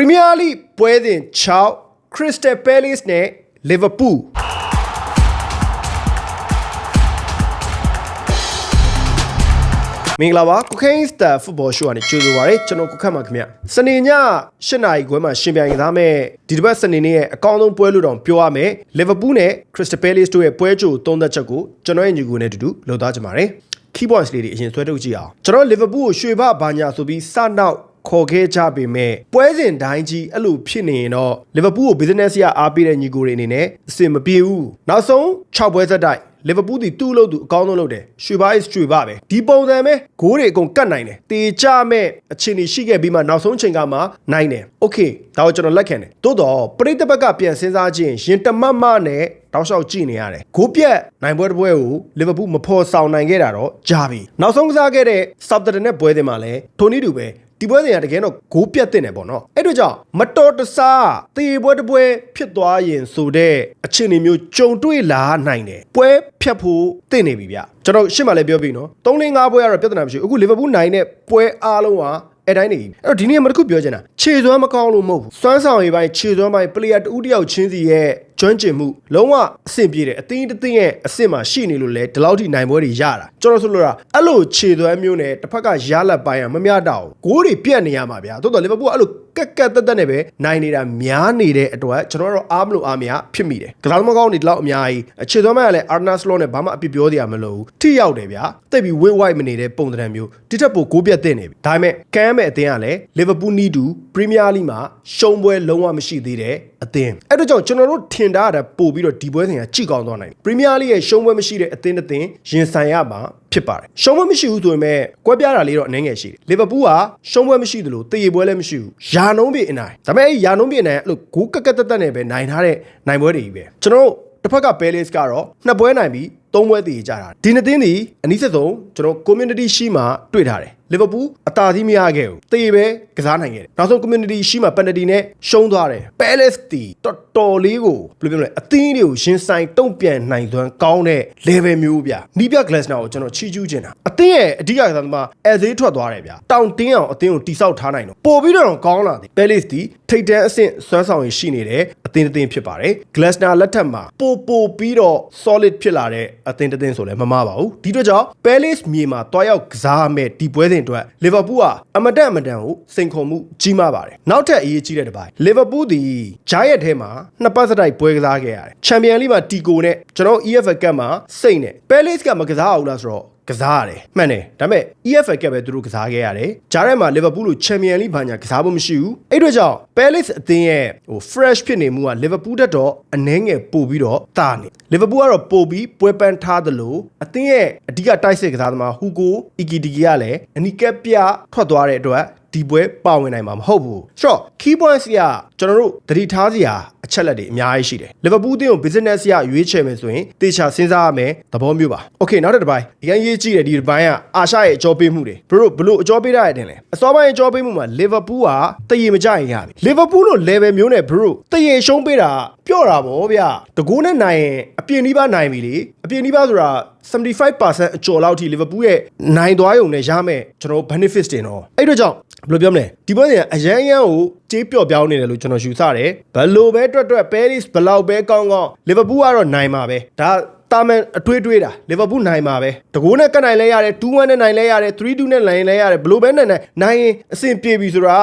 Premier League ပွဲစဉ်6 Crystal Palace နဲ့ Liverpool မင်္ဂလာပါကိုခိန်းစတာဖုတဘောရှိုးကနေကြိုဆိုပါရစေကျွန်တော်ကိုခတ်ပါခင်ဗျစနေည8နာရီခွဲမှာရှင်ပြိုင်ကစားမဲ့ဒီတစ်ပတ်စနေနေ့ရဲ့အကောင်းဆုံးပွဲလို့တောင်ပြောရမယ်လီဗာပူးနဲ့ Crystal Palace တို့ရဲ့ပွဲကြိုသုံးသက်ချက်ကိုကျွန်တော်ရဲ့ညီကိုနဲ့အတူတူလှုပ်သားကြပါရစေ key points လေးတွေအရင်ဆွဲထုတ်ကြည့်အောင်ကျွန်တော်လီဗာပူးကိုရွှေဘဘာညာဆိုပြီးစနောက်ခေါ်ခဲ့ကြပေမဲ့ပွဲစဉ်တိုင်းကြီးအဲ့လိုဖြစ်နေရင်တော့လီဗာပူးကို business ရအားပေးတဲ့ညီကိုတွေအနေနဲ့အဆင်မပြေဘူးနောက်ဆုံး6ပွဲဆက်တိုက်လီဗာပူးဒီတူးလို့သူအကောင်းဆုံးလုပ်တယ်ရွှေဘား is ရွှေဘားပဲဒီပုံစံပဲဂိုးတွေအကုန်ကတ်နိုင်တယ်တေချမဲ့အခြေအနေရှိခဲ့ပြီးမှနောက်ဆုံးချိန်ကမှနိုင်တယ်โอเคဒါကိုကျွန်တော်လက်ခံတယ်တိုးတော့ပရိသတ်ဘက်ကပြန်စဉ်းစားခြင်းရင်တမတ်မနဲ့တောက်လျှောက်ကြည့်နေရတယ်ဂိုးပြက်နိုင်ပွဲတစ်ပွဲကိုလီဗာပူးမဖော်ဆောင်နိုင်ခဲ့တာတော့ကြာပြီနောက်ဆုံးကစားခဲ့တဲ့ဆောက်တန်နဲ့ပွဲတွေမှာလည်းထိုနီတူပဲ ဒီပွဲစဉ်ကတကယ်တော့ဂိုးပြတ်တဲ့နေပေါ့နော်အဲ့တို့ကြောင့်မတော်တဆတေပွဲတစ်ပွဲဖြစ်သွားရင်ဆိုတဲ့အခြေအနေမျိုးကြုံတွေ့လာနိုင်တယ်ပွဲဖြတ်ဖို့တင့်နေပြီဗျကျွန်တော်ရှင်းမှလည်းပြောပြီနော်3 5ပွဲကတော့ပြဿနာမရှိဘူးအခုလီဗာပူးနိုင်တဲ့ပွဲအားလုံးဟာအဲ့တိုင်းနေပြီအဲ့တော့ဒီနေ့မတစ်ခုပြောချင်တာခြေစွမ်းမကောင်းလို့မဟုတ်ဘူးစွမ်းဆောင်ရည်ပိုင်းခြေစွမ်းပိုင်းပလေယာတူတယောက်ချင်းစီရဲ့ ကျွမ်းကျင်မှုလုံးဝအဆင်ပြေတယ်အသင်းတစ်သင်းရဲ့အဆင့်မှာရှိနေလို့လေဒီလောက်ထိနိုင်ပွဲတွေရတာကျွန်တော်ဆိုလို့တာအဲ့လိုခြေသွမ်းမျိုးနဲ့တစ်ဖက်ကရလက်ပိုင်းကမမျှတော့ဘူးဂိုးတွေပြတ်နေရမှာဗျာတိုးတော်လီဗာပူးကအဲ့လိုကက်ကက်တက်တက်နဲ့ပဲနိုင်နေတာများနေတဲ့အတွက်ကျွန်တော်တို့အားမလို့အားမရဖြစ်မိတယ်ကစားသမားကောင်းတွေဒီလောက်အများကြီးအခြေသွမ်းပိုင်းကလည်းအာနာစလောနဲ့ဘာမှအပြစ်ပြောစရာမလိုဘူးထိရောက်တယ်ဗျာတိတ်ပြီးဝိဝိုက်မနေတဲ့ပုံသဏ္ဍာန်မျိုးဒီထက်ပိုဂိုးပြတ်တဲ့နေပြီဒါပေမဲ့ကမ်းမဲ့အသင်းကလည်းလီဗာပူးနီးတူပရီးမီးယားလိမှာရှုံးပွဲလုံးဝမရှိသေးတဲ့အသင်းအဲ့တော့ကြောင့်ကျွန်တော်တို့ထင်တာတာပို့ပြီးတော့ဒီပွဲစဉ်ကကြိကောင်းသွားနိုင်ပရီးမီးယားလိရဲ့ရှုံးပွဲမရှိတဲ့အသင်းတစ်သင်းရင်ဆိုင်ရမှာဖြစ်ပါတယ်ရှုံးပွဲမရှိဘူးဆိုရင်မဲ့ကွဲပြားတာလေးတော့အနှဲငယ်ရှိတယ်လီဗာပူးကရှုံးပွဲမရှိသလိုတည်ရပွဲလည်းမရှိဘူးယာနှုံးပြအနိုင်ဒါပေမဲ့အဲ့ယာနှုံးပြအနိုင်အဲ့လိုဂိုးကက်ကက်တက်တက်နဲ့ပဲနိုင်ထားတဲ့နိုင်ပွဲတွေကြီးပဲကျွန်တော်တို့တစ်ဖက်က Palace ကတော့နှစ်ပွဲနိုင်ပြီးသုံးပွဲတည်ကြတာဒီနှစ်သင်းဒီအနည်းဆက်ဆုံးကျွန်တော် community ရှိမှတွေ့ထားတယ် လီဗာပူးအသာစီးမရခဲ့ဘူးတေးပဲကစားနိုင်ခဲ့တယ်နောက်ဆုံး community ရှိမှပန်နတီနဲ့ရှုံးသွားတယ် Palace တီတော်တော်လေးကိုဘယ်လိုပြောမလဲအသင်းတွေကိုရှင်ဆိုင်တုံ့ပြန်နိုင်သွမ်းကောင်းတဲ့ level မျိုးဗျနီးပြ Glasner ကိုကျွန်တော်ချီးကျူးချင်တာအသင်းရဲ့အဓိကကစားသမားအဲဈေးထွက်သွားတယ်ဗျတောင်တင်းအောင်အသင်းကိုတိဆောက်ထားနိုင်တော့ပို့ပြီးတော့ကောင်းလာတယ် Palace တီထိတ်တန်းအဆင့်စွမ်းဆောင်ရည်ရှိနေတယ်အသင်းတစ်သင်းဖြစ်ပါတယ် Glasner လက်ထက်မှာပို့ပို့ပြီးတော့ solid ဖြစ်လာတဲ့အသင်းတစ်သင်းဆိုလည်းမမှားပါဘူးဒီတော့ကြောင့် Palace မြေမှာတွားရောက်ကစားမဲ့ဒီပွဲစဉ်အတွက်လီဗာပူးကအမတန်အမတန်ကိုစိန်ခေါ်မှုကြီးမားပါတယ်နောက်ထပ်အရေးကြီးတဲ့တစ်ပိုင်းလီဗာပူးဒီဂျိုင်းရက်ထဲမှာနှစ်ပတ်စတိုက်ပွဲကစားခဲ့ရတယ်ချန်ပီယံလိမှာတီကိုနဲ့ကျွန်တော် EFL ကပ်မှာစိတ်နဲ့ Palace ကမကစားအောင်လားဆိုတော့ ကစားရတယ်မှန်တယ်ဒါပေမဲ့ EFL ကပဲသူတို့ကစားခဲ့ရတယ်ဂျားထဲမှာလီဗာပူးလိုချန်ပီယံလိဘာညာကစားဖို့မရှိဘူးအဲ့တို့ကြောင့် Palace အသင်းရဲ့ဟို fresh ဖြစ်နေမှုကလီဗာပူးတက်တော့အနှဲငယ်ပို့ပြီးတော့တာနေလီဗာပူးကတော့ပို့ပြီးပွဲပန်းထားသလိုအသင်းရဲ့အဓိကတိုက်စစ်ကစားသမားဟူကိုအီကီတီကီကလည်းအနီကက်ပြထွက်သွားတဲ့အတွက် ဒီပွဲပါဝင်နိုင်မှာမဟုတ်ဘူးဆိုတော့ key points ကကျွန်တော်တို့သတိထားစရာအချက်လက်တွေအများကြီးရှိတယ်လီဗာပူးအသင်းကို business ရရွေးချယ်မယ်ဆိုရင်တေချာစဉ်းစားရမယ်သဘောမျိုးပါ okay နောက်တစ်ပိုင်းအရင်ရေးကြည့်တယ်ဒီတစ်ပိုင်းကအာရှရဲ့အကြောပေးမှုတွေဘလို့ဘလို့အကြောပေးရတဲ့တင်လဲအစောပိုင်းအကြောပေးမှုမှာလီဗာပူးကတည်ရမကြရင်ရပြီလီဗာပူးလို level မျိုးနဲ့ဘလို့တည်ရရှုံးပေးတာပြော့တာဗောဗျတကူနဲ့နိုင်ရင်အပြင်းနှီးပါနိုင်ပြီလေအပြင်းနှီးပါဆိုတာ75%အကျော်လောက်ထိလီဗာပူးရဲ့နိုင်သွားရုံနဲ့ရမယ်ကျွန်တော် benefits တင်တော့အဲ့တော့ကြောင့်ဘယ်လိုပြောမလဲဒီပွဲစဉ်အရန်ရန်ကိုကြေးပျော့ပြောင်းနေတယ်လို့ကျွန်တော်ယူဆတယ်ဘယ်လိုပဲတွက်တွက် Paris ဘယ်လောက်ပဲကောင်းကောင်းလီဗာပူးကတော့နိုင်မှာပဲဒါတာမန်အတွေးတွေးတာလီဗာပူးနိုင်မှာပဲတကိုးနဲ့ကတ်နိုင်လဲရတယ်2-1နဲ့နိုင်လဲရတယ်3-2နဲ့နိုင်လဲရတယ်ဘယ်လိုပဲနိုင်နိုင်နိုင်ရင်အဆင်ပြေပြီဆိုတာ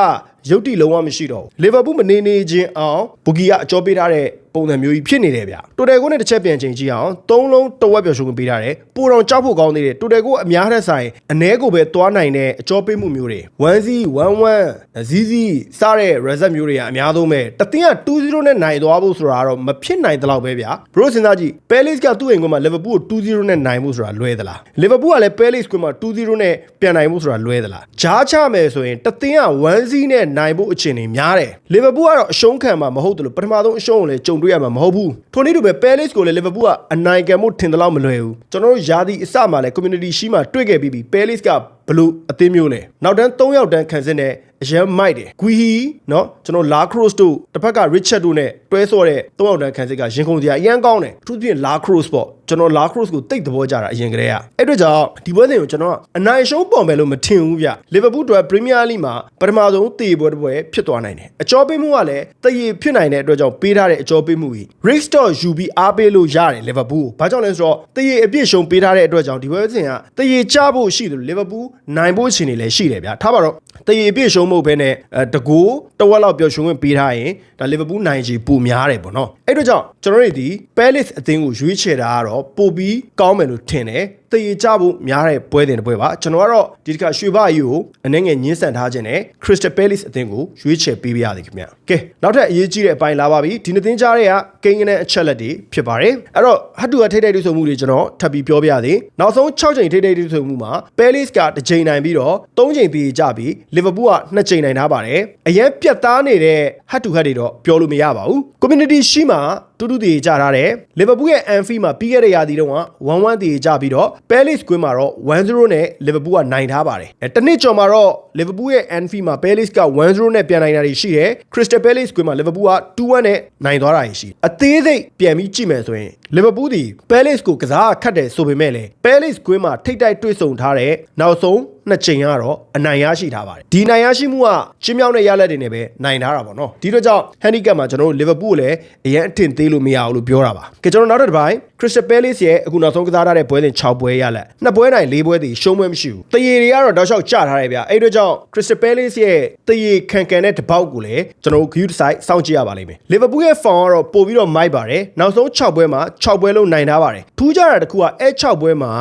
ရုပ်တိလုံးဝမရှိတော့ဘူးလီဗာပူးမနေနေချင်းအောင်ဘူဂီကအကြောပေးထားတဲ့ပုံစံမျိုးကြီးဖြစ်နေတယ်ဗျတိုတယ်ကိုနဲ့တစ်ချက်ပြန်ချိန်ကြည့်အောင်သုံးလုံးတဝက်ပြော်ရှုံးပေးထားတယ်ပိုတော်ကြောက်ဖို့ကောင်းသေးတယ်တိုတယ်ကိုအများထက်ဆိုင်အ ਨੇ ကိုပဲသွားနိုင်တဲ့အကြောပေးမှုမျိုးတွေ1 0 1 1 ZZ စတဲ့ reset မျိုးတွေကအများဆုံးပဲတသင်းက2-0နဲ့နိုင်သွားဖို့ဆိုတာကတော့မဖြစ်နိုင်တဲ့လောက်ပဲဗျဘရိုစဉ်းစားကြည့် Palace ကသူ့အိမ်ကွင်းမှာ Liverpool ကို2-0နဲ့နိုင်ဖို့ဆိုတာလွဲသလား Liverpool ကလည်း Palace ကွင်းမှာ2-0နဲ့ပြန်နိုင်ဖို့ဆိုတာလွဲသလားဂျားချမယ်ဆိုရင်တသင်းက1-0နဲ့နိုင်ဖို့အခြေအနေများတယ် Liverpool ကတော့အရှုံးခံမှာမဟုတ်တယ်လို့ပထမဆုံးအရှုံးကိုလည်းကြုံတွေ့ရမှာမဟုတ်ဘူးထိုနည်းတူပဲ Palace ကိုလည်း Liverpool ကအနိုင်ခံမှုထင်တယ်လို့မလွယ်ဘူးကျွန်တော်တို့ယာဒီအစမှာလည်း community ရှိမှတွေ့ခဲ့ပြီးပြီ Palace က ဘလို့အသင်းမျိုးလဲနောက်တန်း3ယောက်တန်းခံစစ်နဲ့အရန်မိုက်တယ်ဂွီဟီနော်ကျွန်တော်လာခရို့စ်တို့တစ်ဖက်ကရစ်ချက်တို့နဲ့တွဲဆော့တဲ့3ယောက်တန်းခံစစ်ကရင်ခုန်စရာအရန်ကောင်းတယ်အထူးသဖြင့်လာခရို့စ်ပေါ့ကျွန်တော်လာခရို့စ်ကိုတိတ်သဘောကျတာအရင်ကတည်းကအဲ့အတွက်ကြောင့်ဒီပွဲစဉ်ကိုကျွန်တော်ကအနိုင်ရှုံးပေါ်မယ်လို့မထင်ဘူးဗျလီဗာပူးအတွက်ပရီးမီးယားလိမှာပထမဆုံးတည်ပွဲတစ်ပွဲဖြစ်သွားနိုင်တယ်အကျော်ပေးမှုကလည်းတည်ရဖြစ်နိုင်တဲ့အတွက်ကြောင့်ပေးထားတဲ့အကျော်ပေးမှုကြီး Rick Stock ယူပြီးအားပေးလို့ရတယ်လီဗာပူးဘာကြောင့်လဲဆိုတော့တည်ရအပြည့်ရှုံးပေးထားတဲ့အတွက်ကြောင့်ဒီပွဲစဉ်ကတည်ရချဖို့ရှိတယ်လီဗာပူးနိုင်ဖို့အခြေအနေလည်းရှိတယ်ဗျထားပါတော့တည်ရအပြည့်ရှုံးမှုပဲနဲ့အဲတကူတဝက်လောက်ပျော်ရွှင်ဝင်ပေးထားရင်ဒါလီဗာပူးနိုင်ချီပိုများတယ်ပေါ့နော်အဲ့အတွက်ကြောင့်ကျွန်တော်တို့ဒီ Palace အသင်းကိုရွေးချယ်တာကတော့ပိုပြီးကောင်းမယ်လို့ထင်တယ်တည်ရကြဖို့များတဲ့ပွဲတင်တစ်ပွဲပါကျွန်တော်ကတော့ဒီတစ်ခါရွှေဘအယူကိုအနေငယ်ညှင်းဆန်ထားခြင်းနဲ့ Crystal Palace အသင်းကိုရွေးချယ်ပေးပြရသည်ခင်ဗျကဲနောက်ထပ်အရေးကြီးတဲ့အပိုင်းလာပါပြီဒီနှစ်သင်းကြားတွေကကိန်းကနေအချက်လက်တွေဖြစ်ပါတယ်အဲ့တော့ဟတ်တူကထိတ်ထိတ်တူဆိုမှုတွေကျွန်တော်ထပ်ပြီးပြောပြရသည်နောက်ဆုံး6ချိန်ထိတ်ထိတ်တူဆိုမှုမှာ Palace ကတစ်ချိန်နိုင်ပြီးတော့3ချိန်ပြီးကြပြီး Liverpool က2ချိန်နိုင်ထားပါတယ်အရင်ပြတ်သားနေတဲ့ဟတ်တူဟတ်တွေတော့ပြောလို့မရပါဘူး Community ရှိမှာတူတူတည်ကြထားတယ်လီဗာပူးရဲ့ Anfield မှာပြီးခဲ့တဲ့ရာသီတုန်းက1-1တည်ကြပြီးတော့ Palace ကွင်းမှာတော့1-0နဲ့လီဗာပူးကနိုင်ထားပါတယ်အဲတနစ်ကျော်မှာတော့ လီဗာပူးရဲ့ Anfield မှာ Palace က1-0နဲ့ပြန်နိုင်တာတွေရှိတယ် Crystal Palace ကွင်းမှာလီဗာပူးက2-1နဲ့နိုင်သွားတာတွေရှိတယ်အသေးစိတ်ပြန်ပြီးကြည့်မယ်ဆိုရင်လီဗာပူးဒီ Palace ကိုကစားခတ်တယ်ဆိုပေမဲ့လည်း Palace ကွင်းမှာထိတ်တိုက်တွေ့ဆုံထားတဲ့နောက်ဆုံးနှစ်ချိန်ကတော့အနိုင်ရရှိထားပါတယ်ဒီနိုင်ရရှိမှုကချင်းမြောင်းတဲ့ရလက်တွေနဲ့ပဲနိုင်ထားတာပေါ့နော်ဒီတော့ကြောင့် handicap မှာကျွန်တော်တို့ Liverpool ကိုလည်းအရင်အထင်သေးလို့မရဘူးလို့ပြောတာပါကဲကျွန်တော်နောက်တစ်ပိုင်း Crystal Palace ရဲ့အခုနောက်ဆုံးကစားထားတဲ့ပွဲစဉ်6ပွဲရလက်နှစ်ပွဲနိုင်၄ပွဲတည်ရှုံးပွဲမရှိဘူးတရေတွေကတော့တောက်လျှောက်ကျထားတယ်ဗျအဲ့တော့ကြောင့် Crystal Palace ရဲ့တရေခံကန်တဲ့တပေါက်ကိုလည်းကျွန်တော်တို့ view site စောင့်ကြည့်ရပါလိမ့်မယ် Liverpool ရဲ့ form ကတော့ပို့ပြီးတော့မိုက်ပါတယ်နောက်ဆုံး6ပွဲမှာ6ပွဲလုံးနိုင်ထားပါတယ်ထူးခြားတာတစ်ခုကအဲ6ပွဲမှာ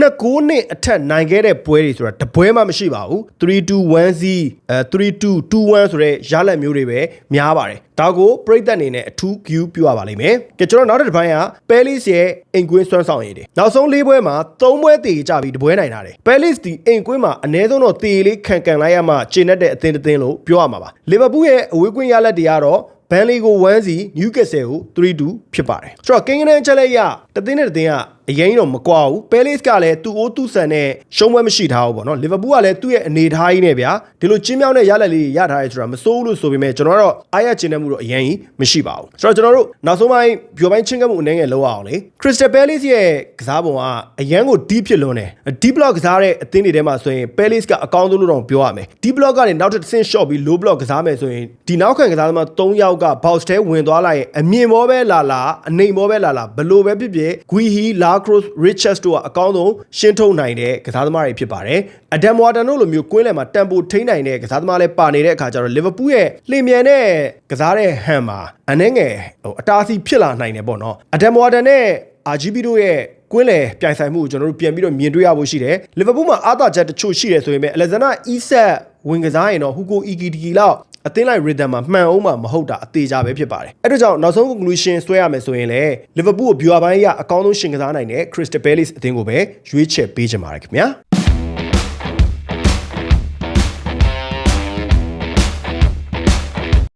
နှစ်ကိုးနှစ်အထက်နိုင်ခဲ့တဲ့ပွဲတွေဆိုတာတပွဲမှမရှိပါဘူး3-2-1-0အဲ3-2-2-1ဆိုတဲ့ရလက်မျိုးတွေပဲများပါတယ်ဒါကိုပြိသက်အနေနဲ့အထူး view ပြရပါလိမ့်မယ်ကဲကျွန်တော်နောက်တစ်ပိုင်းက Palace ရဲ့အိမ်ကွင်းစွမ်းဆောင်ရည်တွေနောက်ဆုံး၄ပွဲမှာ၃ပွဲတည်ကြပြီးတပွဲနိုင်တာတယ် Palace ဒီအိမ်ကွင်းမှာအနည်းဆုံးတော့တည်လေးခံကန်လိုက်ရမှကျင့်တတ်တဲ့အသင်းတစ်သင်းလို့ပြောရမှာပါ Liverpool ရဲ့အဝေးကွင်းရလက်တွေကတော့ဘန်လီကို1စီနျူကက်ဆယ်ကို3-2ဖြစ်ပါတယ်ဆိုတော့ကင်းကနန်ချက်လက်ရတသင်းနဲ့တသင်းကအရင်တော့မကွာဘူးပဲလစ်ကလည်းသူ့အိုးသူ့ဆန်နဲ့ရှုံးပွဲမရှိထားဘူးပေါ့နော်လီဗာပူးကလည်းသူ့ရဲ့အနေထားကြီးနဲ့ဗျာဒီလိုချင်းမြောင်းတဲ့ရလက်လေးရထားရဲဆိုတာမစိုးဘူးလို့ဆိုပေမဲ့ကျွန်တော်ကတော့အားရကျင်တဲ့မှုတော့အရင်ကြီးမရှိပါဘူးဆိုတော့ကျွန်တော်တို့နောက်ဆုံးပိုင်းပြိုပိုင်းချင်းကပ်မှုအနေငယ်လောက်အောင်လေခရစ္စတယ်ပဲလစ်ရဲ့ကစားပုံကအရန်ကို deep ဖြစ်လွန်းတယ် deep block ကစားတဲ့အသင်းတွေထဲမှာဆိုရင်ပဲလစ်ကအကောင်းဆုံးလို့တော့ပြောရမယ် deep block ကနေနောက်တစ်ဆင့် shot ပြီး low block ကစားမယ်ဆိုရင်ဒီနောက်ခံကစားသမား3ယောက်က box ထဲဝင်သွားလိုက်ရင်အမြင်မောပဲလာလာအနေမောပဲလာလာဘလို့ပဲဖြစ်ဖြစ်ဂွီဟီလာခရို့ Richards တို့ကအကောင်းဆုံးရှင်းထုတ်နိုင်တဲ့ကစားသမားတွေဖြစ်ပါတယ်။ Adam Warden တို့လိုမျိုးကွင်းလယ်မှာတန်ပိုထိန်းနိုင်တဲ့ကစားသမားလည်းပါနေတဲ့အခါကျတော့ Liverpool ရဲ့လျင်မြန်တဲ့ကစားတဲ့ဟန်မှာအနှဲငယ်ဟိုအတားအဆီးဖြစ်လာနိုင်တယ်ပေါ့နော်။ Adam Warden နဲ့ RGB တို့ရဲ့ကွင်းလေပြိုင်ဆိုင်မှုကိုကျွန်တော်တို့ပြန်ပြီးတော့မြင်တွေ့ရဖို့ရှိတယ်လီဗာပူးမှာအာသာချက်တချို့ရှိတယ်ဆိုရင်ပဲအလက်ဇန်နာအီဆက်ဝင်ကစားရင်တော့ဟူကိုအီဂီဒီလောက် အသင်းလိုက် rhythm မှာမှန်အောင်မှာမဟုတ်တာအသေးကြပဲဖြစ်ပါတယ်အဲ့ဒါကြောင့်နောက်ဆုံး conclusion ဆွဲရမယ်ဆိုရင်လေလီဗာပူးကို viewer ပိုင်းရအကောင်းဆုံးရှင်ကစားနိုင်တဲ့ Crystal Palace အသင်းကိုပဲရွေးချယ်ပေးချင်ပါတယ်ခင်ဗျာ